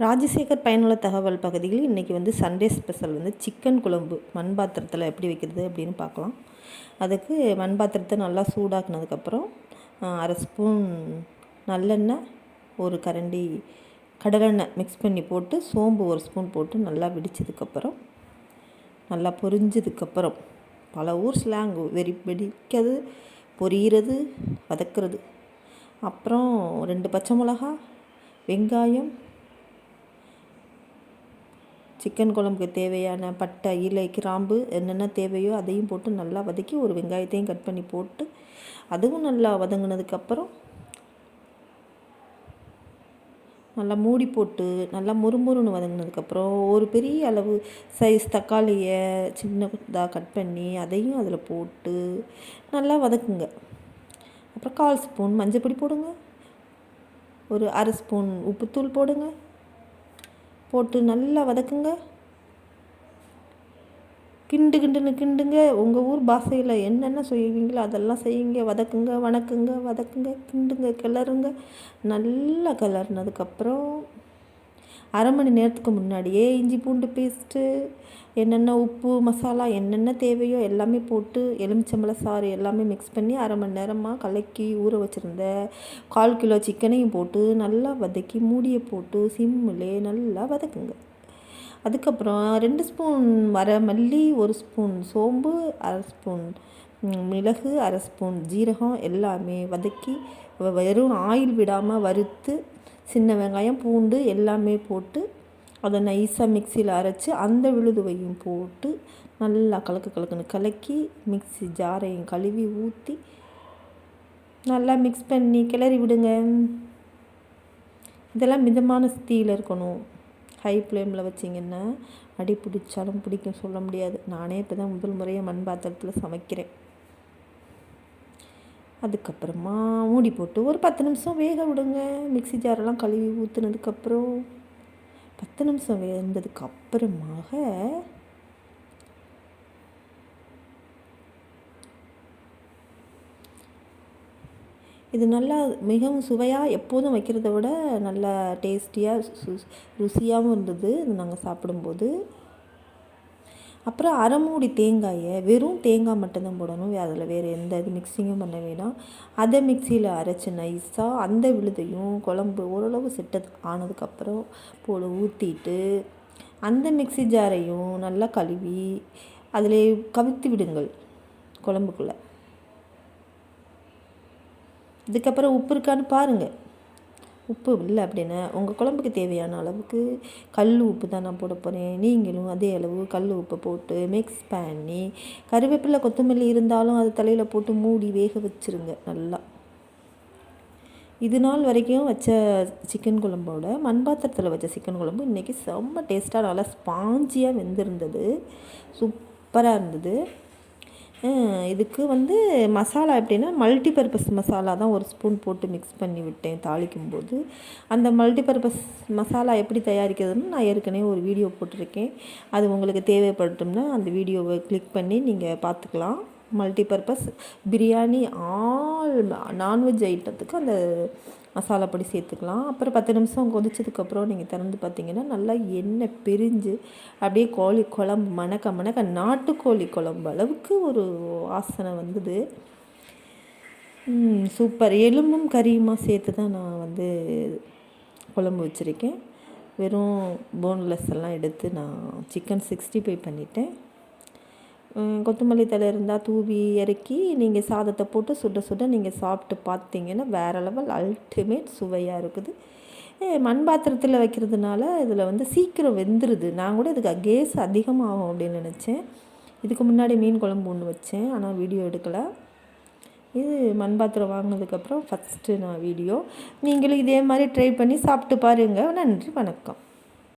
ராஜசேகர் பயனுள்ள தகவல் பகுதியில் இன்றைக்கி வந்து சண்டே ஸ்பெஷல் வந்து சிக்கன் குழம்பு. மண் பாத்திரத்தில் எப்படி வைக்கிறது அப்படின்னு பார்க்கலாம். அதுக்கு மண் பாத்திரத்தை நல்லா சூடாக்குனதுக்கப்புறம் அரை ஸ்பூன் நல்லெண்ணெய் ஒரு கரண்டி கடலெண்ணெய் மிக்ஸ் பண்ணி போட்டு சோம்பு ஒரு ஸ்பூன் போட்டு நல்லா வெடித்ததுக்கப்புறம் நல்லா பொரிஞ்சதுக்கப்புறம் பல ஊர் ஸ்லாங் வெறி வெடிக்கிறது பொரியிறது வதக்கிறது. அப்புறம் ரெண்டு பச்சை மிளகா வெங்காயம் சிக்கன் குழம்புக்கு தேவையான பட்டை இலை கிராம்பு என்னென்ன தேவையோ அதையும் போட்டு நல்லா வதக்கி ஒரு வெங்காயத்தையும் கட் பண்ணி போட்டு அதுவும் நல்லா வதங்கினதுக்கப்புறம் நல்லா மூடி போட்டு நல்லா முறுமுறுன்னு வதங்கினதுக்கப்புறம் ஒரு பெரிய அளவு சைஸ் தக்காளியை சின்னதாக கட் பண்ணி அதையும் அதில் போட்டு நல்லா வதக்குங்க. அப்புறம் கால் ஸ்பூன் மஞ்சள் பொடி போடுங்க. ஒரு அரை ஸ்பூன் உப்புத்தூள் போடுங்க. போட்டு நல்லா வதக்குங்க. கிண்டு கிண்டுன்னு கிண்டுங்க. உங்கள் ஊர் பாஷையில் என்னென்ன செய்வீங்களோ அதெல்லாம் செய்யுங்க. வதக்குங்க வணக்குங்க வதக்குங்க கிண்டுங்க கிளறுங்க. நல்லா கிளறுனதுக்கப்புறம் அரை மணி நேரத்துக்கு முன்னாடியே இஞ்சி பூண்டு பேஸ்ட்டு என்னென்ன உப்பு மசாலா என்னென்ன தேவையோ எல்லாமே போட்டு எலுமிச்சம்பழ சாறு எல்லாமே மிக்ஸ் பண்ணி அரை மணி நேரமாக கலக்கி ஊற வச்சுருந்த கால் கிலோ சிக்கனையும் போட்டு நல்லா வதக்கி மூடியை போட்டு சிம்மிலே நல்லா வதக்குங்க. அதுக்கப்புறம் ரெண்டு ஸ்பூன் வர மல்லி ஒரு ஸ்பூன் சோம்பு அரை ஸ்பூன் மிளகு அரை ஸ்பூன் ஜீரகம் எல்லாமே வதக்கி வெறும் ஆயில் விடாமல் வறுத்து சின்ன வெங்காயம் பூண்டு எல்லாமே போட்டு அதை நைஸாக மிக்சியில் அரைச்சி அந்த விழுதுவையும் போட்டு நல்லா கலக்கு கலக்குன்னு கலக்கி மிக்சி ஜாரையும் கழுவி ஊற்றி நல்லா மிக்ஸ் பண்ணி கிளறி விடுங்க. இதெல்லாம் மிதமான ஸ்தீயில் இருக்கணும். ஹை ஃப்ளேமில் வச்சிங்கன்னா அடி பிடிச்சாலும் பிடிக்கும் சொல்ல முடியாது. நானே இப்போ தான் முதல் முறையாக மண் பாத்திரத்தில் சமைக்கிறேன். அதுக்கப்புறமா மூடி போட்டு ஒரு பத்து நிமிஷம் வேக விடுங்க. மிக்சி ஜாரெல்லாம் கழுவி ஊற்றுனதுக்கப்புறம் பத்து நிமிஷம் வேந்ததுக்கு அப்புறமாக இது நல்லா மிகவும் சுவையாக எப்போதும் வைக்கிறத விட நல்லா டேஸ்டியாக ருசியாகவும் இருந்தது. இது நாங்கள் சாப்பிடும்போது. அப்புறம் அரை மூடி தேங்காயை வெறும் தேங்காய் மட்டும்தான் போடணும். அதில் வேறு எந்த இது மிக்சிங்கும் பண்ண வேணாம். அதை மிக்சியில் அரைச்சி நைஸாக அந்த விழுதையும் குழம்பு ஓரளவு செட்டது ஆனதுக்கப்புறம் போல ஊற்றிட்டு அந்த மிக்சி ஜாரையும் நல்லா கழுவி அதில் கவித்து விடுங்கள் குழம்புக்குள்ளே. இதுக்கப்புறம் உப்பு இருக்கான்னு பாருங்கள் உப்பு இல்லை அப்படின்னா உங்கள் குழம்புக்கு தேவையான அளவுக்கு கல் உப்பு தான் நான் போட போகிறேன் நீங்களும் அதே அளவு கல் உப்பை போட்டு மிக்ஸ் பண்ணி கருவேப்பிலை கொத்தமல்லி இருந்தாலும் அது தலையில் போட்டு மூடி வேக வச்சுருங்க நல்லா. இது நாள் வரைக்கும் வச்ச சிக்கன் குழம்போட மண் பாத்திரத்தில் வச்ச சிக்கன் குழம்பு இன்றைக்கி செம்ம டேஸ்ட்டாக நல்லா ஸ்பாஞ்சியாக வெந்திருந்தது. சூப்பராக இருந்தது. இதுக்கு வந்து மசாலா எப்படின்னா மல்டி பர்பஸ் மசாலா தான் ஒரு ஸ்பூன் போட்டு மிக்ஸ் பண்ணி விட்டேன் தாளிக்கும் போது அந்த மல்டி பர்பஸ் மசாலா எப்படி தயாரிக்கிறதுன்னு நான் ஏற்கனவே ஒரு வீடியோ போட்டிருக்கேன். அது உங்களுக்கு தேவைப்பட்டும்னா அந்த வீடியோவை கிளிக் பண்ணி நீங்கள் பார்த்துக்கலாம். மல்டி பர்பஸ் பிரியாணி ஆ நான்வெஜ் ஐட்டத்துக்கு அந்த மசாலா பொடி சேர்த்துக்கலாம். அப்புறம் பத்து நிமிஷம் கொதிச்சதுக்கப்புறம் நீங்கள் திறந்து பார்த்தீங்கன்னா நல்லா எண்ணெய் பிரிஞ்சு அப்படியே கோழி குழம்பு மணக்க மணக்க நாட்டுக்கோழி குழம்பு அளவுக்கு ஒரு வாசனை வந்தது. சூப்பர். எலும்பும் கறியுமா சேர்த்து தான் நான் வந்து குழம்பு வச்சுருக்கேன். வெறும் போன்லெஸ் எல்லாம் எடுத்து நான் சிக்கன் சிக்ஸ்டி ஃபைவ் பண்ணிட்டேன். கொத்தமல்லி தழை இருந்தால் தூவி இறக்கி நீங்கள் சாதத்தை போட்டு சுட சுட நீங்கள் சாப்பிட்டு பார்த்தீங்கன்னா வேறு லெவல் அல்டிமேட் சுவையாக இருக்குது. மண் பாத்திரத்தில் வைக்கிறதுனால இதில் வந்து சீக்கிரம் வெந்துடுது நான் கூட இதுக்கு கேஸ் அதிகமாகும் அப்படின்னு நினச்சேன். இதுக்கு முன்னாடி மீன் குழம்பு ஒன்று வச்சேன் ஆனால் வீடியோ எடுக்கலை. இது மண் பாத்திரம் வாங்கினதுக்கப்புறம் ஃபஸ்ட்டு நான் வீடியோ. நீங்களும் இதே மாதிரி ட்ரை பண்ணி சாப்பிட்டு பாருங்கள் நன்றி வணக்கம்.